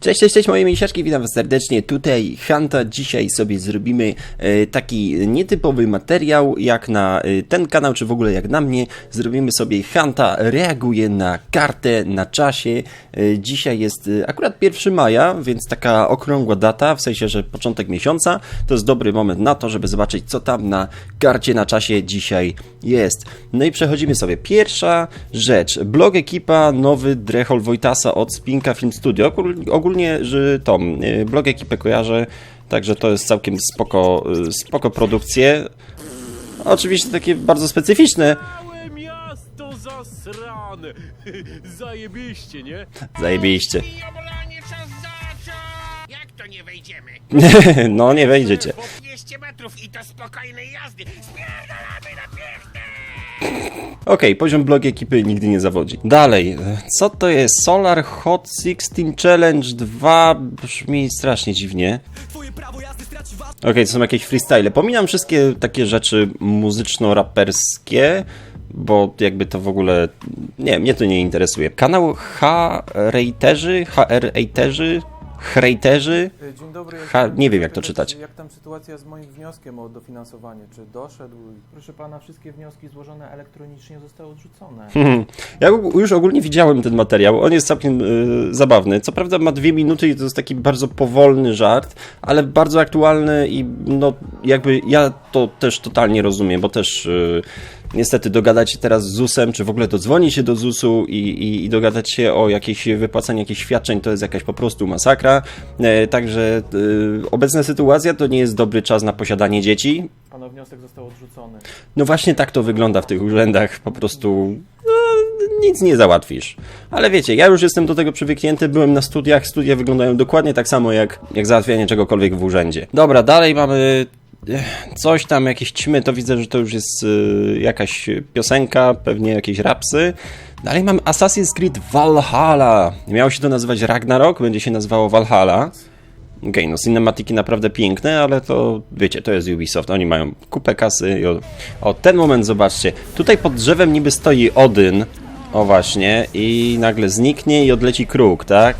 Cześć, cześć, cześć moje misiaczki, witam was serdecznie, tutaj Hanta, dzisiaj sobie zrobimy e, taki nietypowy materiał jak na e, ten kanał, czy w ogóle jak na mnie, zrobimy sobie Hanta reaguje na kartę na czasie, e, dzisiaj jest akurat 1 maja, więc taka okrągła data, w sensie, że początek miesiąca, to jest dobry moment na to, żeby zobaczyć co tam na karcie na czasie dzisiaj jest. No i przechodzimy sobie, pierwsza rzecz, blog ekipa, nowy Drechol Wojtasa od Spinka Film Studio, Ogól- ogólnie, że tą y, blog ekipę kojarzę, także to jest całkiem spoko, y, spoko produkcje. Oczywiście takie bardzo specyficzne, Całe miasto zasrane! Zajebiście, nie? zajebiście. Jak to nie wejdziemy? no nie wejdziecie. Po 200 metrów i to spokojnej jazdy! Spierdalamy na piękne! Okej, poziom blog ekipy nigdy nie zawodzi. Dalej, co to jest? Solar Hot 16 Challenge 2 brzmi strasznie dziwnie. Okej, to są jakieś freestyle. Pominam wszystkie takie rzeczy muzyczno-raperskie, bo jakby to w ogóle... Nie, mnie to nie interesuje. Kanał H-Raterzy, HR-Raterzy, Hrejterzy, E, Dzień dobry. Ha, nie wiem, jak to czytać. Jak tam sytuacja z moim wnioskiem o dofinansowanie? Czy doszedł? Proszę pana, wszystkie wnioski złożone elektronicznie zostały odrzucone. Mhm. Ja już ogólnie widziałem ten materiał. On jest całkiem y, zabawny. Co prawda ma dwie minuty i to jest taki bardzo powolny żart, ale bardzo aktualny i no jakby ja to też totalnie rozumiem, bo też y, niestety dogadać się teraz z ZUS-em, czy w ogóle dodzwonić się do ZUS-u i, i, i dogadać się o jakieś wypłacanie jakichś świadczeń, to jest jakaś po prostu masakra. E, także y, obecna sytuacja to nie jest dobry czas na posiadanie dzieci. Pana wniosek został odrzucony. No właśnie tak to wygląda w tych urzędach, po prostu no, nic nie załatwisz. Ale wiecie, ja już jestem do tego przywyknięty, byłem na studiach, studia wyglądają dokładnie tak samo jak, jak załatwianie czegokolwiek w urzędzie. Dobra, dalej mamy coś tam, jakieś ćmy, to widzę, że to już jest y, jakaś piosenka, pewnie jakieś rapsy. Dalej mamy Assassin's Creed Valhalla. Miało się to nazywać Ragnarok, będzie się nazywało Valhalla. Okej, no cinematiki naprawdę piękne, ale to wiecie, to jest Ubisoft, oni mają kupę kasy i o, o ten moment zobaczcie, tutaj pod drzewem niby stoi Odyn, o właśnie, i nagle zniknie i odleci kruk, tak?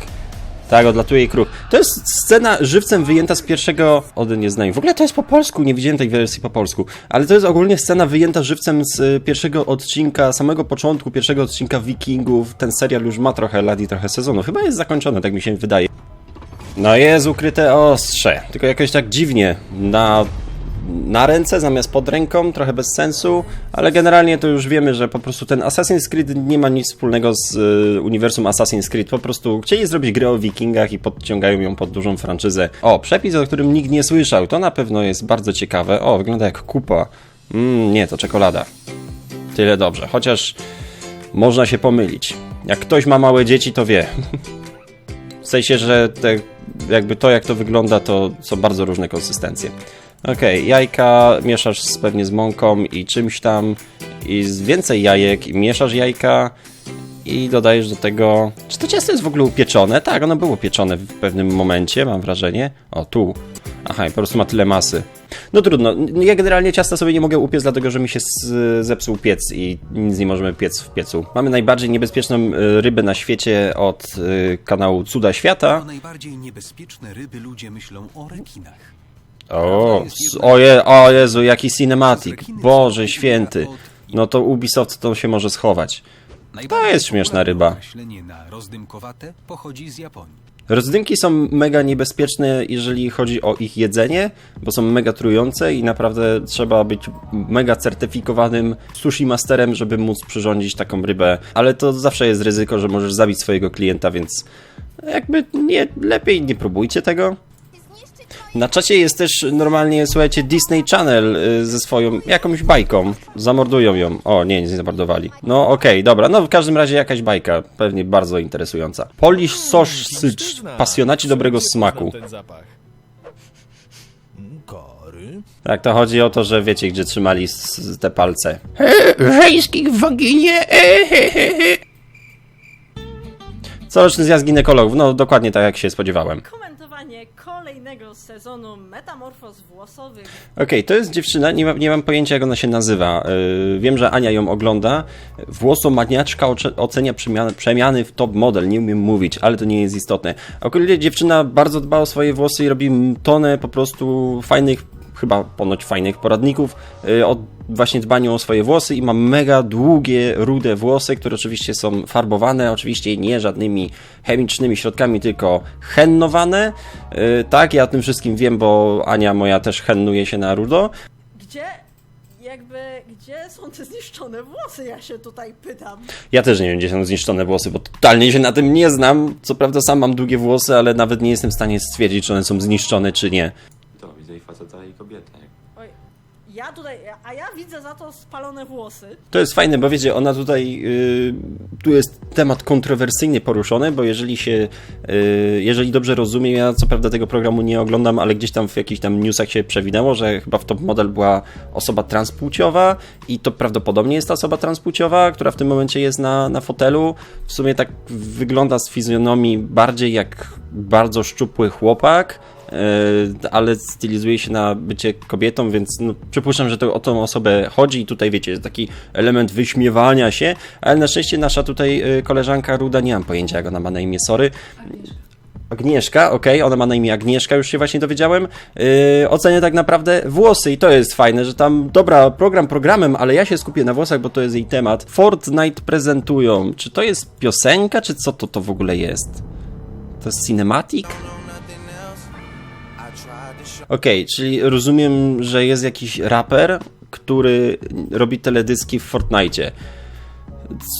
Tak, odlatuje kruk. To jest scena żywcem wyjęta z pierwszego. Odyn nie znam. W ogóle to jest po polsku, nie widziałem tej wersji po polsku. Ale to jest ogólnie scena wyjęta żywcem z y, pierwszego odcinka, samego początku pierwszego odcinka Wikingów. Ten serial już ma trochę lat i trochę sezonów. Chyba jest zakończony, tak mi się wydaje. No jest ukryte ostrze, tylko jakoś tak dziwnie na, na ręce zamiast pod ręką, trochę bez sensu, ale generalnie to już wiemy, że po prostu ten Assassin's Creed nie ma nic wspólnego z y, uniwersum Assassin's Creed, po prostu chcieli zrobić grę o wikingach i podciągają ją pod dużą franczyzę. O, przepis, o którym nikt nie słyszał, to na pewno jest bardzo ciekawe. O, wygląda jak kupa. Mm, nie, to czekolada. Tyle dobrze, chociaż można się pomylić. Jak ktoś ma małe dzieci, to wie. W sensie, że te, jakby to, jak to wygląda, to są bardzo różne konsystencje. Okej, jajka mieszasz z, pewnie z mąką i czymś tam, i z więcej jajek, i mieszasz jajka i dodajesz do tego... Czy to ciasto jest w ogóle upieczone? Tak, ono było pieczone w pewnym momencie, mam wrażenie. O, tu. Aha, i po prostu ma tyle masy. No trudno, ja generalnie ciasta sobie nie mogę upiec, dlatego że mi się zepsuł piec i nic nie możemy piec w piecu. Mamy najbardziej niebezpieczną y, rybę na świecie od y, kanału Cuda Świata. O najbardziej niebezpieczne ryby ludzie myślą o rekinach. O, o, je, o Jezu, jaki cinematic. Boże święty. No to Ubisoft to się może schować. Najbardziej jest śmieszna ryba. Rozdymkowate pochodzi z Japonii. Rozdymki są mega niebezpieczne, jeżeli chodzi o ich jedzenie, bo są mega trujące i naprawdę trzeba być mega certyfikowanym sushi masterem, żeby móc przyrządzić taką rybę. Ale to zawsze jest ryzyko, że możesz zabić swojego klienta, więc jakby nie, lepiej nie próbujcie tego. Na czacie jest też normalnie, słuchajcie, Disney Channel y, ze swoją jakąś bajką. Zamordują ją. O, nie, nie zamordowali. No okej, dobra. No w każdym razie jakaś bajka. Pewnie bardzo interesująca. Polish sausage. Pasjonaci dobrego smaku. Ten zapach. Kory? Tak, to chodzi o to, że wiecie, gdzie trzymali te palce. Żeńskich w waginie! Coroczny zjazd ginekologów. No dokładnie tak, jak się spodziewałem. Komentowanie kolejnego sezonu metamorfoz włosowych. Okej, to jest dziewczyna, nie, ma, nie mam pojęcia jak ona się nazywa. Yy, wiem, że Ania ją ogląda. Włosomaniaczka oce- ocenia przemiany, przemiany w top model, nie umiem mówić, ale to nie jest istotne. Ogólnie dziewczyna bardzo dba o swoje włosy i robi tonę po prostu fajnych, chyba ponoć fajnych poradników yy, o właśnie dbaniu o swoje włosy i ma mega długie, rude włosy, które oczywiście są farbowane, oczywiście nie żadnymi chemicznymi środkami, tylko hennowane. Yy, tak, ja o tym wszystkim wiem, bo Ania moja też hennuje się na rudo. Gdzie, jakby, gdzie są te zniszczone włosy, ja się tutaj pytam. Ja też nie wiem, gdzie są zniszczone włosy, bo totalnie się na tym nie znam. Co prawda sam mam długie włosy, ale nawet nie jestem w stanie stwierdzić, czy one są zniszczone, czy nie. Faceta i kobietę. Oj, ja tutaj, a ja widzę za to spalone włosy. To jest fajne, bo wiecie, ona tutaj, yy, tu jest temat kontrowersyjnie poruszony, bo jeżeli się, yy, jeżeli dobrze rozumiem, ja co prawda tego programu nie oglądam, ale gdzieś tam w jakichś tam newsach się przewinęło, że chyba w top model była osoba transpłciowa i to prawdopodobnie jest ta osoba transpłciowa, która w tym momencie jest na, na fotelu. W sumie tak wygląda z fizjonomii bardziej jak bardzo szczupły chłopak, ale stylizuje się na bycie kobietą, więc no, przypuszczam, że to o tą osobę chodzi i tutaj wiecie, jest taki element wyśmiewania się, ale na szczęście nasza tutaj e, koleżanka Ruda, nie mam pojęcia jak ona ma na imię, sorry. Agnieszka, okej, ona ma na imię Agnieszka, już się właśnie dowiedziałem. Yy, ocenia tak naprawdę włosy i to jest fajne, że tam, dobra, program programem, ale ja się skupię na włosach, bo to jest jej temat. Fortnite prezentują. Czy to jest piosenka, czy co to to w ogóle jest? To jest cinematic? Okej, czyli rozumiem, że jest jakiś raper, który robi teledyski w Fortnite.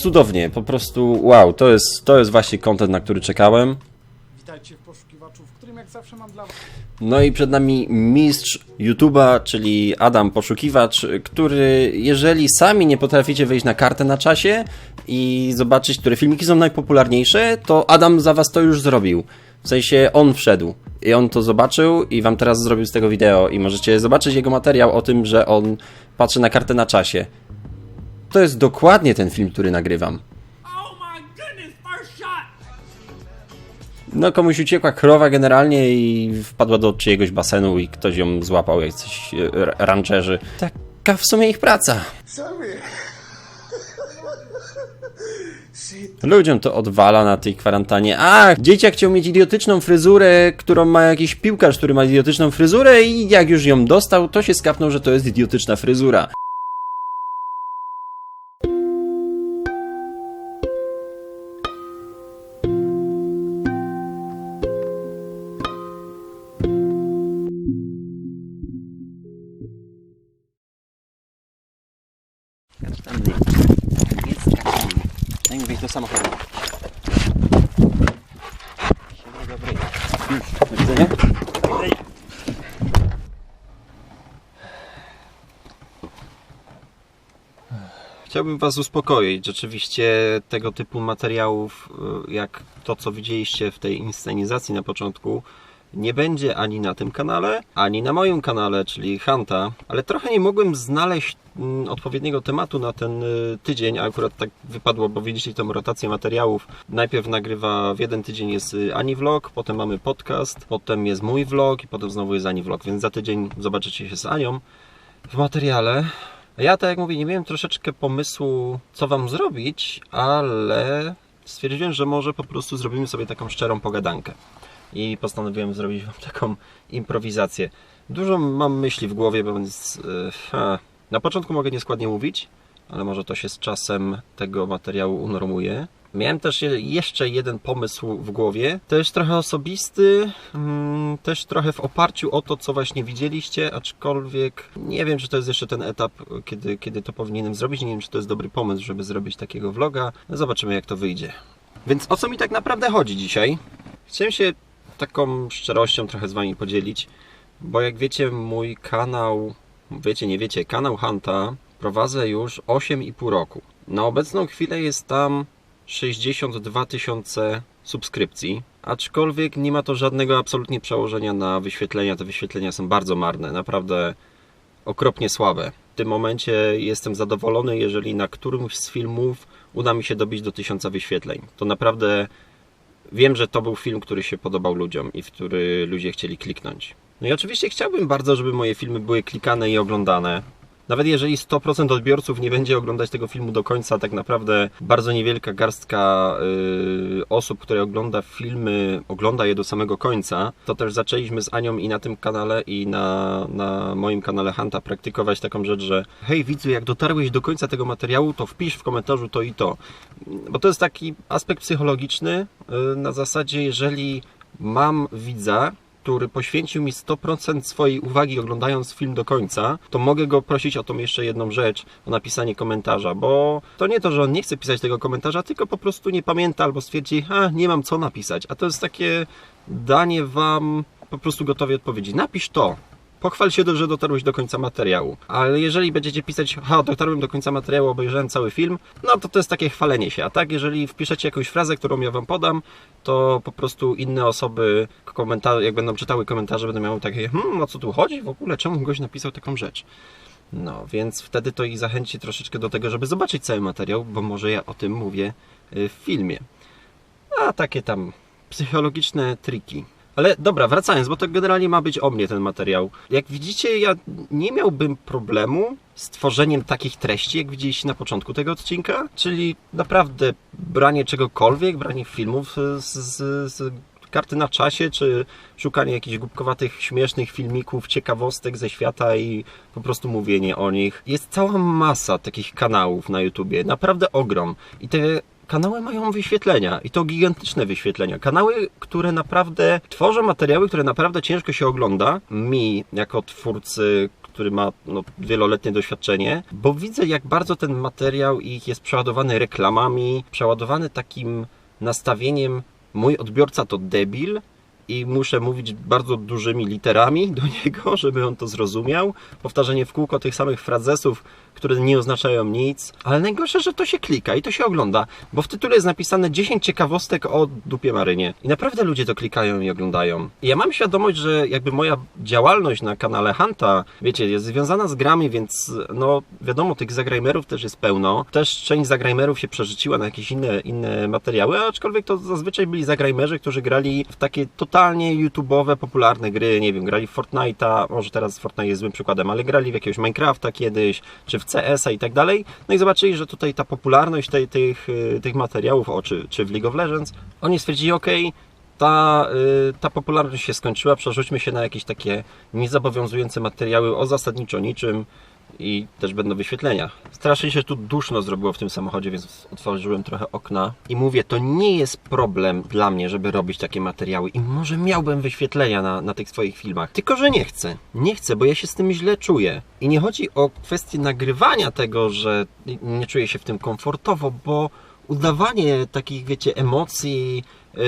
Cudownie, po prostu wow, to jest, to jest właśnie content, na który czekałem. Witajcie w poszukiwaczu, w którym jak zawsze mam dla Was No i przed nami mistrz YouTube'a, czyli Adam Poszukiwacz, który jeżeli sami nie potraficie wejść na kartę na czasie i zobaczyć, które filmiki są najpopularniejsze, to Adam za was to już zrobił. W sensie on wszedł i on to zobaczył i wam teraz zrobił z tego wideo i możecie zobaczyć jego materiał o tym, że on patrzy na kartę na czasie. To jest dokładnie ten film, który nagrywam. Oh! No, komuś uciekła krowa generalnie i wpadła do czyjegoś basenu i ktoś ją złapał, jak coś e, rancherzy. Taka w sumie ich praca. Ludziom to odwala na tej kwarantannie. A, dzieciak chciał mieć idiotyczną fryzurę, którą ma jakiś piłkarz, który ma idiotyczną fryzurę i jak już ją dostał, to się skapnął, że to jest idiotyczna fryzura. Was uspokoić. Rzeczywiście tego typu materiałów, y, jak to, co widzieliście w tej inscenizacji na początku, nie będzie ani na tym kanale, ani na moim kanale, czyli Hanta, ale trochę nie mogłem znaleźć mm, odpowiedniego tematu na ten y, tydzień, a akurat tak wypadło, bo widzicie tą rotację materiałów. Najpierw nagrywa w jeden tydzień jest y, Ani vlog, potem mamy podcast, potem jest mój vlog i potem znowu jest Ani vlog, więc za tydzień zobaczycie się z Anią w materiale. Ja, tak jak mówię, nie miałem troszeczkę pomysłu, co Wam zrobić, ale stwierdziłem, że może po prostu zrobimy sobie taką szczerą pogadankę i postanowiłem zrobić wam taką improwizację. Dużo mam myśli w głowie, więc ha, na początku mogę nieskładnie mówić, ale może to się z czasem tego materiału unormuje. Miałem też je- jeszcze jeden pomysł w głowie, też trochę osobisty, mm, też trochę w oparciu o to, co właśnie widzieliście, aczkolwiek nie wiem, czy to jest jeszcze ten etap, kiedy, kiedy to powinienem zrobić, nie wiem, czy to jest dobry pomysł, żeby zrobić takiego vloga. Zobaczymy, jak to wyjdzie. Więc o co mi tak naprawdę chodzi dzisiaj? Chciałem się taką szczerością trochę z Wami podzielić, bo jak wiecie, mój kanał, wiecie, nie wiecie, kanał Hanta prowadzę już 8,5 roku. Na obecną chwilę jest tam 62 tysiące subskrypcji, aczkolwiek nie ma to żadnego absolutnie przełożenia na wyświetlenia. Te wyświetlenia są bardzo marne, naprawdę okropnie słabe. W tym momencie jestem zadowolony, jeżeli na którymś z filmów uda mi się dobić do 1000 wyświetleń. To naprawdę wiem, że to był film, który się podobał ludziom i w który ludzie chcieli kliknąć. No i oczywiście chciałbym bardzo, żeby moje filmy były klikane i oglądane. Nawet jeżeli 100% odbiorców nie będzie oglądać tego filmu do końca, tak naprawdę bardzo niewielka garstka y, osób, które ogląda filmy, ogląda je do samego końca, to też zaczęliśmy z Anią i na tym kanale i na, na moim kanale Hanta praktykować taką rzecz, że hej widzu, jak dotarłeś do końca tego materiału, to wpisz w komentarzu to i to. Bo to jest taki aspekt psychologiczny y, na zasadzie, jeżeli mam widza, który poświęcił mi 100% swojej uwagi oglądając film do końca, to mogę go prosić o tą jeszcze jedną rzecz, o napisanie komentarza, bo to nie to, że on nie chce pisać tego komentarza, tylko po prostu nie pamięta albo stwierdzi, a nie mam co napisać. A to jest takie danie wam po prostu gotowej odpowiedzi. Napisz to. Pochwal się, że dotarłeś do końca materiału. Ale jeżeli będziecie pisać, ha, dotarłem do końca materiału, obejrzałem cały film, no to to jest takie chwalenie się. A tak, jeżeli wpiszecie jakąś frazę, którą ja wam podam, to po prostu inne osoby, jak będą czytały komentarze, będą miały takie, hmm, o co tu chodzi w ogóle? Czemu goś napisał taką rzecz? No, więc wtedy to ich zachęci troszeczkę do tego, żeby zobaczyć cały materiał, bo może ja o tym mówię y, w filmie. A takie tam psychologiczne triki. Ale dobra, wracając, bo to generalnie ma być o mnie ten materiał. Jak widzicie, ja nie miałbym problemu z tworzeniem takich treści, jak widzieliście na początku tego odcinka, czyli naprawdę branie czegokolwiek, branie filmów z, z, z karty na czasie, czy szukanie jakichś głupkowatych, śmiesznych filmików, ciekawostek ze świata i po prostu mówienie o nich. Jest cała masa takich kanałów na YouTubie, naprawdę ogrom. I te kanały mają wyświetlenia i to gigantyczne wyświetlenia. Kanały, które naprawdę tworzą materiały, które naprawdę ciężko się ogląda. Mi, jako twórcy, który ma no, wieloletnie doświadczenie, bo widzę, jak bardzo ten materiał ich jest przeładowany reklamami, przeładowany takim nastawieniem mój odbiorca to debil i muszę mówić bardzo dużymi literami do niego, żeby on to zrozumiał. Powtarzanie w kółko tych samych frazesów, które nie oznaczają nic, ale najgorsze, że to się klika i to się ogląda, bo w tytule jest napisane 10 ciekawostek o dupie marynie. I naprawdę ludzie to klikają i oglądają. I ja mam świadomość, że jakby moja działalność na kanale Hanta, wiecie, jest związana z grami, więc no wiadomo, tych zagrajmerów też jest pełno. Też część zagrajmerów się przerzuciła na jakieś inne, inne materiały, aczkolwiek to zazwyczaj byli zagrajmerzy, którzy grali w takie totalnie YouTube'owe, popularne gry, nie wiem, grali w Fortnite'a, może teraz Fortnite jest złym przykładem, ale grali w jakiegoś Minecrafta kiedyś, czy w CS-a i tak dalej. No i zobaczyli, że tutaj ta popularność tej, tych, y, tych materiałów, o, czy, czy w League of Legends, oni stwierdzili, ok, ta, y, ta popularność się skończyła, przerzućmy się na jakieś takie niezobowiązujące materiały o zasadniczo niczym i też będą wyświetlenia. Strasznie się tu duszno zrobiło w tym samochodzie, więc otworzyłem trochę okna i mówię, to nie jest problem dla mnie, żeby robić takie materiały i może miałbym wyświetlenia na, na tych swoich filmach, tylko że nie chcę. Nie chcę, bo ja się z tym źle czuję. I nie chodzi o kwestię nagrywania tego, że nie czuję się w tym komfortowo, bo udawanie takich, wiecie, emocji, yy,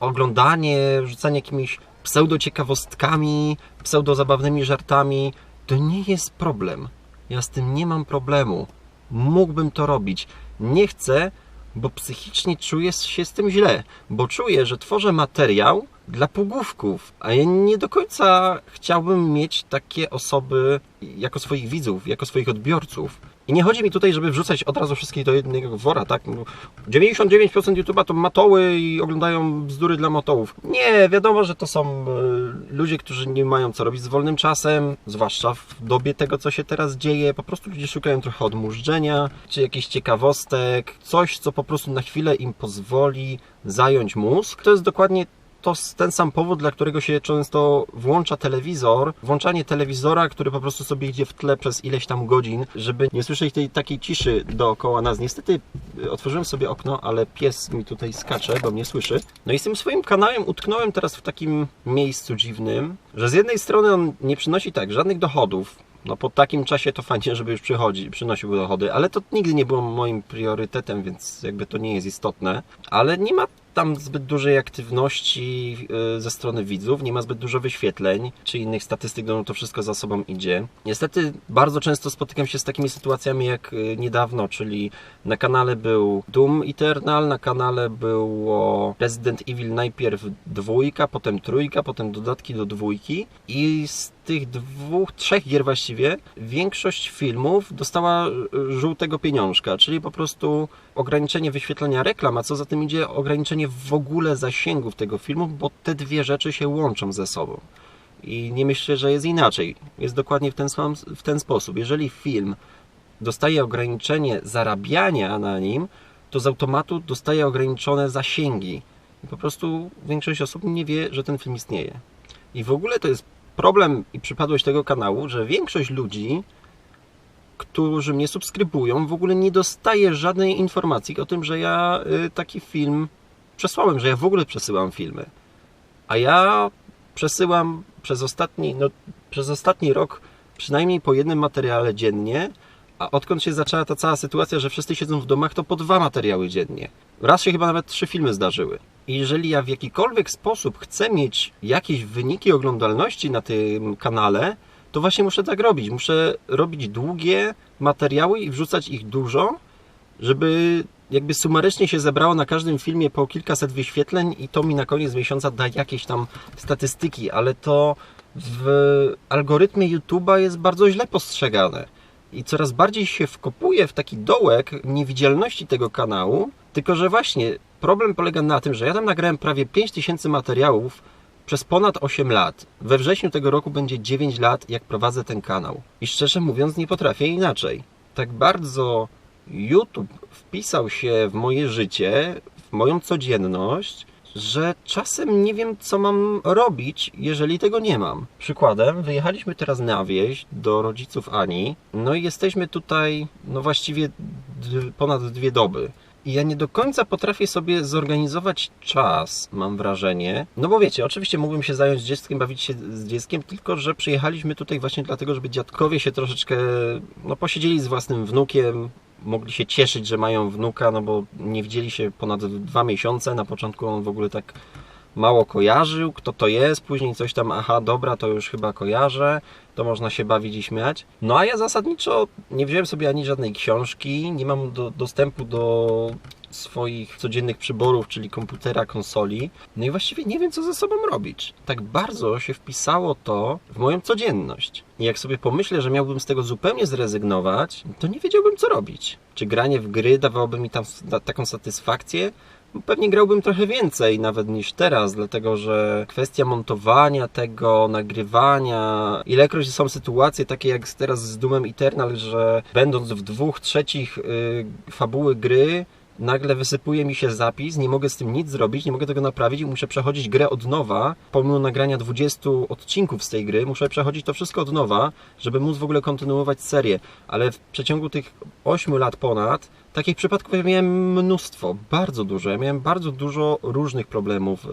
oglądanie, rzucanie jakimiś pseudo-ciekawostkami, pseudo-zabawnymi żartami, to nie jest problem. Ja z tym nie mam problemu. Mógłbym to robić. Nie chcę, bo psychicznie czuję się z tym źle, bo czuję, że tworzę materiał dla półgłówków, a ja nie do końca chciałbym mieć takie osoby jako swoich widzów, jako swoich odbiorców. I nie chodzi mi tutaj, żeby wrzucać od razu wszystkich do jednego wora, tak? No, 99% YouTube'a to matoły i oglądają bzdury dla matołów. Nie, wiadomo, że to są e, ludzie, którzy nie mają co robić z wolnym czasem, zwłaszcza w dobie tego, co się teraz dzieje. Po prostu ludzie szukają trochę odmurzdzenia, czy jakichś ciekawostek, coś, co po prostu na chwilę im pozwoli zająć mózg. To jest dokładnie to ten sam powód, dla którego się często włącza telewizor. Włączanie telewizora, który po prostu sobie idzie w tle przez ileś tam godzin, żeby nie słyszeć tej takiej ciszy dookoła nas. Niestety y, otworzyłem sobie okno, ale pies mi tutaj skacze, bo mnie słyszy. No i z tym swoim kanałem utknąłem teraz w takim miejscu dziwnym, że z jednej strony on nie przynosi tak żadnych dochodów, no po takim czasie to fajnie, żeby już przychodzi, przynosił dochody, ale to nigdy nie było moim priorytetem, więc jakby to nie jest istotne. Ale nie ma tam zbyt dużej aktywności y, ze strony widzów, nie ma zbyt dużo wyświetleń czy innych statystyk, no to wszystko za sobą idzie. Niestety bardzo często spotykam się z takimi sytuacjami jak y, niedawno, czyli na kanale był Doom Eternal, na kanale było Resident Evil najpierw dwójka, potem trójka, potem dodatki do dwójki i z tych dwóch, trzech gier właściwie, większość filmów dostała e, żółtego pieniążka, czyli po prostu ograniczenie wyświetlania reklam, a co za tym idzie, ograniczenie w ogóle zasięgów tego filmu, bo te dwie rzeczy się łączą ze sobą. I nie myślę, że jest inaczej. Jest dokładnie w ten, w ten sposób. Jeżeli film dostaje ograniczenie zarabiania na nim, to z automatu dostaje ograniczone zasięgi. I po prostu większość osób nie wie, że ten film istnieje. I w ogóle to jest problem i przypadłość tego kanału, że większość ludzi, którzy mnie subskrybują, w ogóle nie dostaje żadnej informacji o tym, że ja y, taki film przesłałem, że ja w ogóle przesyłam filmy. A ja przesyłam przez ostatni, no, przez ostatni rok przynajmniej po jednym materiale dziennie, a odkąd się zaczęła ta cała sytuacja, że wszyscy siedzą w domach, to po dwa materiały dziennie. Raz się chyba nawet trzy filmy zdarzyły. I jeżeli ja w jakikolwiek sposób chcę mieć jakieś wyniki oglądalności na tym kanale, to właśnie muszę tak robić. Muszę robić długie materiały i wrzucać ich dużo, żeby jakby sumarycznie się zebrało na każdym filmie po kilkaset wyświetleń i to mi na koniec miesiąca da jakieś tam statystyki, ale to w algorytmie YouTube'a jest bardzo źle postrzegane. I coraz bardziej się wkopuje w taki dołek niewidzialności tego kanału, tylko że właśnie problem polega na tym, że ja tam nagrałem prawie 5000 materiałów przez ponad 8 lat. We wrześniu tego roku będzie 9 lat, jak prowadzę ten kanał. I szczerze mówiąc, nie potrafię inaczej. Tak bardzo YouTube wpisał się w moje życie, w moją codzienność, że czasem nie wiem, co mam robić, jeżeli tego nie mam. Przykładem, wyjechaliśmy teraz na wieś do rodziców Ani, no i jesteśmy tutaj, no właściwie ponad dwie doby. I ja nie do końca potrafię sobie zorganizować czas, mam wrażenie. No bo wiecie, oczywiście mógłbym się zająć dzieckiem, bawić się z dzieckiem, tylko że przyjechaliśmy tutaj właśnie dlatego, żeby dziadkowie się troszeczkę no, posiedzieli z własnym wnukiem, mogli się cieszyć, że mają wnuka, no bo nie widzieli się ponad dwa miesiące. Na początku on w ogóle tak mało kojarzył, kto to jest, później coś tam, aha, dobra, to już chyba kojarzę, to można się bawić i śmiać. No a ja zasadniczo nie wziąłem sobie ani żadnej książki, nie mam do, dostępu do swoich codziennych przyborów, czyli komputera, konsoli. No i właściwie nie wiem, co ze sobą robić. Tak bardzo się wpisało to w moją codzienność. I jak sobie pomyślę, że miałbym z tego zupełnie zrezygnować, to nie wiedziałbym, co robić. Czy granie w gry dawałoby mi tam taką satysfakcję? Pewnie grałbym trochę więcej nawet niż teraz, dlatego że kwestia montowania tego, nagrywania, ilekroć są sytuacje takie jak teraz z Doomem Eternal, że będąc w dwóch trzecich y, fabuły gry, nagle wysypuje mi się zapis, nie mogę z tym nic zrobić, nie mogę tego naprawić i muszę przechodzić grę od nowa, pomimo nagrania 20 odcinków z tej gry, muszę przechodzić to wszystko od nowa, żeby móc w ogóle kontynuować serię, ale w przeciągu tych 8 lat ponad takich przypadków ja miałem mnóstwo, bardzo dużo. Ja miałem bardzo dużo różnych problemów e,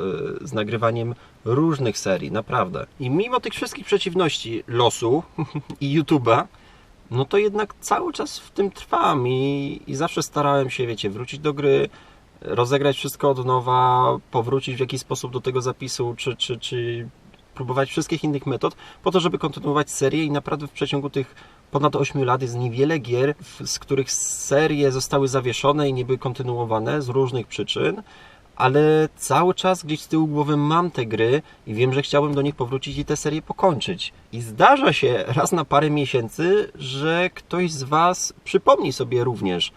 z nagrywaniem różnych serii, naprawdę. I mimo tych wszystkich przeciwności losu i YouTube'a, no to jednak cały czas w tym trwam i, i zawsze starałem się, wiecie, wrócić do gry, rozegrać wszystko od nowa, powrócić w jakiś sposób do tego zapisu, czy, czy, czy próbować wszystkich innych metod, po to, żeby kontynuować serię i naprawdę w przeciągu tych ponad 8 lat jest niewiele gier, z których serie zostały zawieszone i nie były kontynuowane z różnych przyczyn, ale cały czas gdzieś z tyłu głowy mam te gry i wiem, że chciałbym do nich powrócić i tę serię pokończyć. I zdarza się raz na parę miesięcy, że ktoś z Was przypomni sobie również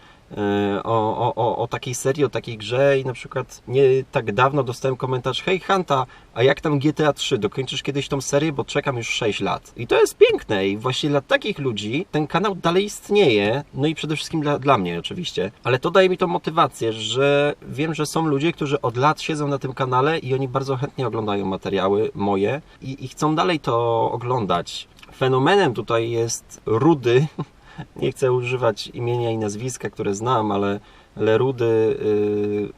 o, o, o, o takiej serii, o takiej grze i na przykład nie tak dawno dostałem komentarz Hej Hanta, a jak tam GTA 3? Dokończysz kiedyś tą serię, bo czekam już 6 lat. I to jest piękne i właśnie dla takich ludzi ten kanał dalej istnieje, no i przede wszystkim dla, dla mnie oczywiście, ale to daje mi tą motywację, że wiem, że są ludzie, którzy od lat siedzą na tym kanale i oni bardzo chętnie oglądają materiały moje i, i chcą dalej to oglądać. Fenomenem tutaj jest Rudy, nie chcę używać imienia i nazwiska, które znam, ale, ale Rudy, yy,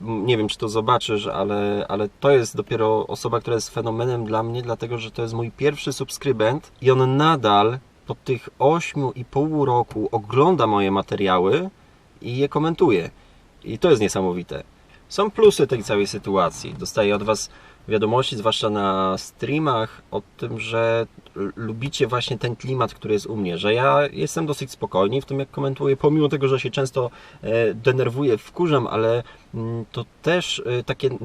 nie wiem czy to zobaczysz, ale, ale to jest dopiero osoba, która jest fenomenem dla mnie, dlatego że to jest mój pierwszy subskrybent i on nadal po tych 8,5 roku ogląda moje materiały i je komentuje. I to jest niesamowite. Są plusy tej całej sytuacji. Dostaję od Was wiadomości, zwłaszcza na streamach, o tym, że lubicie właśnie ten klimat, który jest u mnie, że ja jestem dosyć spokojny w tym, jak komentuję, pomimo tego, że się często e, denerwuję, wkurzam, ale mm, to też e, takie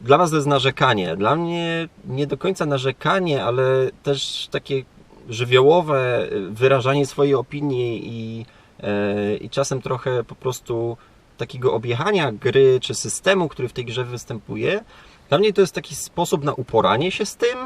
dla was to jest narzekanie. Dla mnie nie do końca narzekanie, ale też takie żywiołowe y, wyrażanie swojej opinii i, e, i czasem trochę po prostu takiego objechania gry czy systemu, który w tej grze występuje. Dla mnie to jest taki sposób na uporanie się z tym,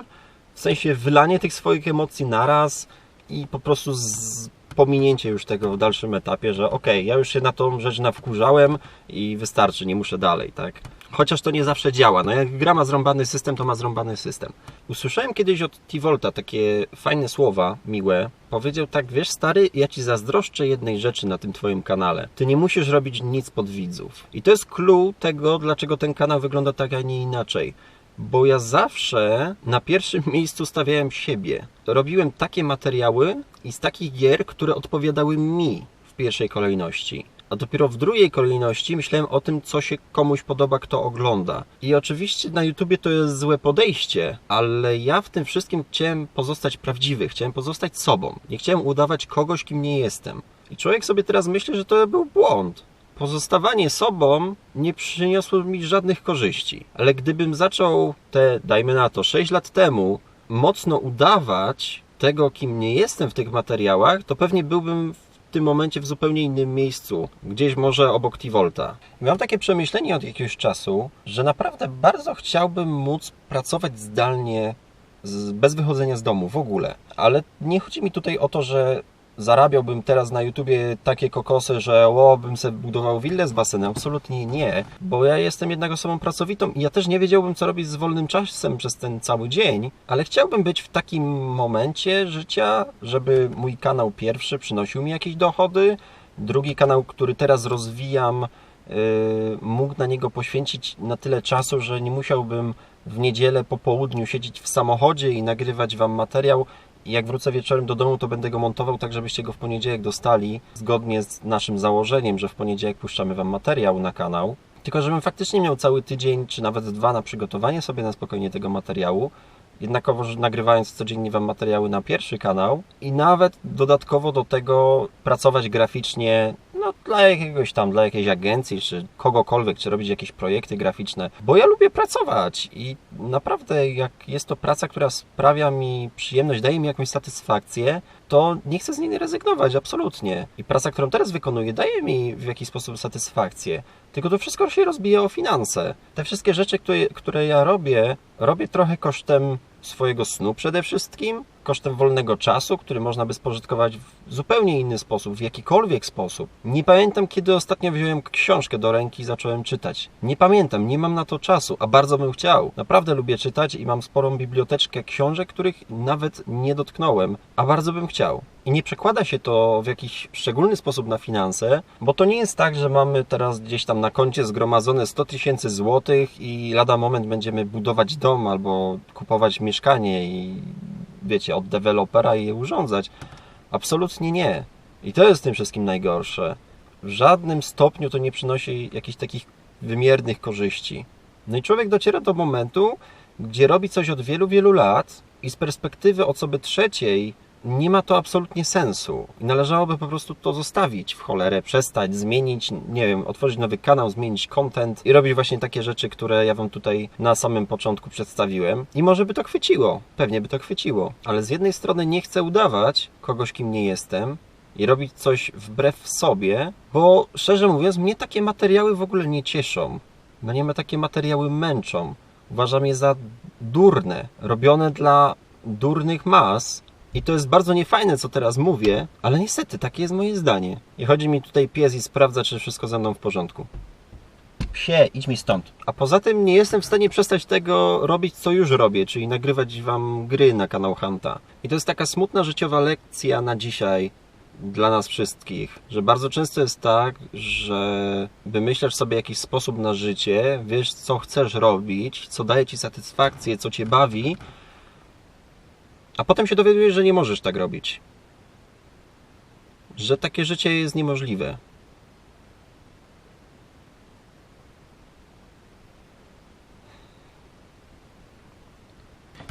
w sensie wylanie tych swoich emocji naraz i po prostu z pominięcie już tego w dalszym etapie, że okej, ja już się na tą rzecz nawkurzałem i wystarczy, nie muszę dalej, tak? Chociaż to nie zawsze działa. No jak gra ma zrąbany system, to ma zrąbany system. Usłyszałem kiedyś od T-Volta takie fajne słowa, miłe. Powiedział tak, wiesz stary, ja ci zazdroszczę jednej rzeczy na tym twoim kanale. Ty nie musisz robić nic pod widzów. I to jest clue tego, dlaczego ten kanał wygląda tak, a nie inaczej bo ja zawsze na pierwszym miejscu stawiałem siebie. Robiłem takie materiały i z takich gier, które odpowiadały mi w pierwszej kolejności. A dopiero w drugiej kolejności myślałem o tym, co się komuś podoba, kto ogląda. I oczywiście na YouTubie to jest złe podejście, ale ja w tym wszystkim chciałem pozostać prawdziwy, chciałem pozostać sobą. Nie chciałem udawać kogoś, kim nie jestem. I człowiek sobie teraz myśli, że to był błąd pozostawanie sobą nie przyniosło mi żadnych korzyści. Ale gdybym zaczął te, dajmy na to, 6 lat temu mocno udawać tego, kim nie jestem w tych materiałach, to pewnie byłbym tym momencie w zupełnie innym miejscu, gdzieś może obok T-Volta. Miałem takie przemyślenie od jakiegoś czasu, że naprawdę bardzo chciałbym móc pracować zdalnie bez wychodzenia z domu w ogóle. Ale nie chodzi mi tutaj o to, że zarabiałbym teraz na YouTubie takie kokosy, że o, bym sobie budował willę z basenem. Absolutnie nie, bo ja jestem jednak osobą pracowitą i ja też nie wiedziałbym, co robić z wolnym czasem przez ten cały dzień, ale chciałbym być w takim momencie życia, żeby mój kanał pierwszy przynosił mi jakieś dochody, drugi kanał, który teraz rozwijam, yy, mógł na niego poświęcić na tyle czasu, że nie musiałbym w niedzielę po południu siedzieć w samochodzie i nagrywać Wam materiał, i jak wrócę wieczorem do domu, to będę go montował tak, żebyście go w poniedziałek dostali, zgodnie z naszym założeniem, że w poniedziałek puszczamy Wam materiał na kanał. Tylko żebym faktycznie miał cały tydzień, czy nawet dwa na przygotowanie sobie na spokojnie tego materiału, jednakowo nagrywając codziennie Wam materiały na pierwszy kanał i nawet dodatkowo do tego pracować graficznie no, dla jakiegoś tam, dla jakiejś agencji, czy kogokolwiek, czy robić jakieś projekty graficzne, bo ja lubię pracować i naprawdę jak jest to praca, która sprawia mi przyjemność, daje mi jakąś satysfakcję, to nie chcę z niej rezygnować, absolutnie. I praca, którą teraz wykonuję, daje mi w jakiś sposób satysfakcję. Tylko to wszystko się rozbija o finanse. Te wszystkie rzeczy, które, które ja robię, robię trochę kosztem swojego snu przede wszystkim, kosztem wolnego czasu, który można by spożytkować w zupełnie inny sposób, w jakikolwiek sposób. Nie pamiętam, kiedy ostatnio wziąłem książkę do ręki i zacząłem czytać. Nie pamiętam, nie mam na to czasu, a bardzo bym chciał. Naprawdę lubię czytać i mam sporą biblioteczkę książek, których nawet nie dotknąłem, a bardzo bym chciał. I nie przekłada się to w jakiś szczególny sposób na finanse, bo to nie jest tak, że mamy teraz gdzieś tam na koncie zgromadzone 100 tysięcy złotych i lada moment będziemy budować dom albo kupować mieszkanie i wiecie, od dewelopera i je urządzać. Absolutnie nie. I to jest tym wszystkim najgorsze. W żadnym stopniu to nie przynosi jakichś takich wymiernych korzyści. No i człowiek dociera do momentu, gdzie robi coś od wielu, wielu lat i z perspektywy osoby trzeciej nie ma to absolutnie sensu. Należałoby po prostu to zostawić w cholerę, przestać, zmienić, nie wiem, otworzyć nowy kanał, zmienić content i robić właśnie takie rzeczy, które ja Wam tutaj na samym początku przedstawiłem. I może by to chwyciło, pewnie by to chwyciło, ale z jednej strony nie chcę udawać kogoś, kim nie jestem, i robić coś wbrew sobie, bo szczerze mówiąc, mnie takie materiały w ogóle nie cieszą. Mnie me takie materiały męczą. Uważam je za durne, robione dla durnych mas. I to jest bardzo niefajne, co teraz mówię, ale niestety takie jest moje zdanie. I chodzi mi tutaj pies i sprawdza, czy wszystko ze mną w porządku. Psie, idź mi stąd. A poza tym nie jestem w stanie przestać tego robić, co już robię, czyli nagrywać wam gry na kanał Hanta. I to jest taka smutna życiowa lekcja na dzisiaj dla nas wszystkich, że bardzo często jest tak, że wymyślasz sobie jakiś sposób na życie, wiesz, co chcesz robić, co daje ci satysfakcję, co cię bawi, a potem się dowiadujesz, że nie możesz tak robić. Że takie życie jest niemożliwe.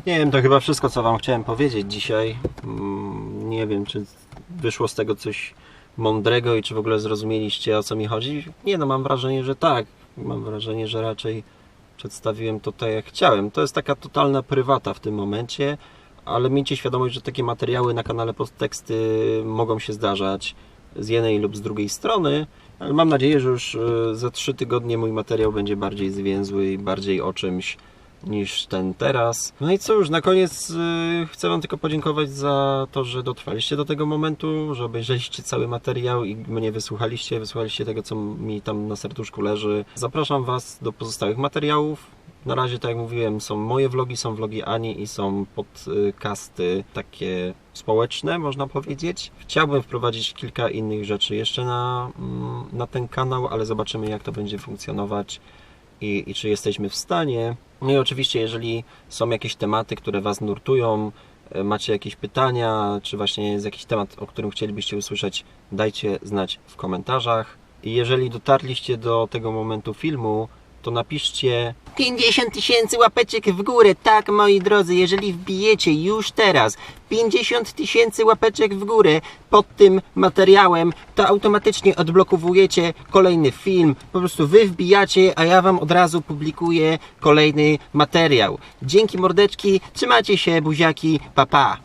Nie wiem, to chyba wszystko, co Wam chciałem powiedzieć dzisiaj. Mm, Nie wiem, czy wyszło z tego coś mądrego i czy w ogóle zrozumieliście, o co mi chodzi. Nie no, mam wrażenie, że tak. Mam wrażenie, że raczej przedstawiłem to tak jak chciałem. To jest taka totalna prywata w tym momencie, ale miejcie świadomość, że takie materiały na kanale Postteksty mogą się zdarzać z jednej lub z drugiej strony, ale mam nadzieję, że już e, za trzy tygodnie mój materiał będzie bardziej zwięzły i bardziej o czymś niż ten teraz. No i cóż, na koniec y, chcę Wam tylko podziękować za to, że dotrwaliście do tego momentu, że obejrzeliście cały materiał i mnie wysłuchaliście, wysłuchaliście tego, co mi tam na serduszku leży. Zapraszam Was do pozostałych materiałów. Na razie, tak jak mówiłem, są moje vlogi, są vlogi Ani i są podcasty takie społeczne, można powiedzieć. Chciałbym wprowadzić kilka innych rzeczy jeszcze na, mm, na ten kanał, ale zobaczymy, jak to będzie funkcjonować i, i czy jesteśmy w stanie. No i oczywiście, jeżeli są jakieś tematy, które Was nurtują, e, macie jakieś pytania, czy właśnie jest jakiś temat, o którym chcielibyście usłyszeć, dajcie znać w komentarzach. I jeżeli dotarliście do tego momentu filmu, to napiszcie 50 tysięcy łapeczek w górę. Tak, moi drodzy, jeżeli wbijecie już teraz 50 tysięcy łapeczek w górę pod tym materiałem, to automatycznie odblokowujecie kolejny film. Po prostu wy wbijacie, a ja wam od razu publikuję kolejny materiał. Dzięki mordeczki, trzymajcie się, buziaki, pa pa.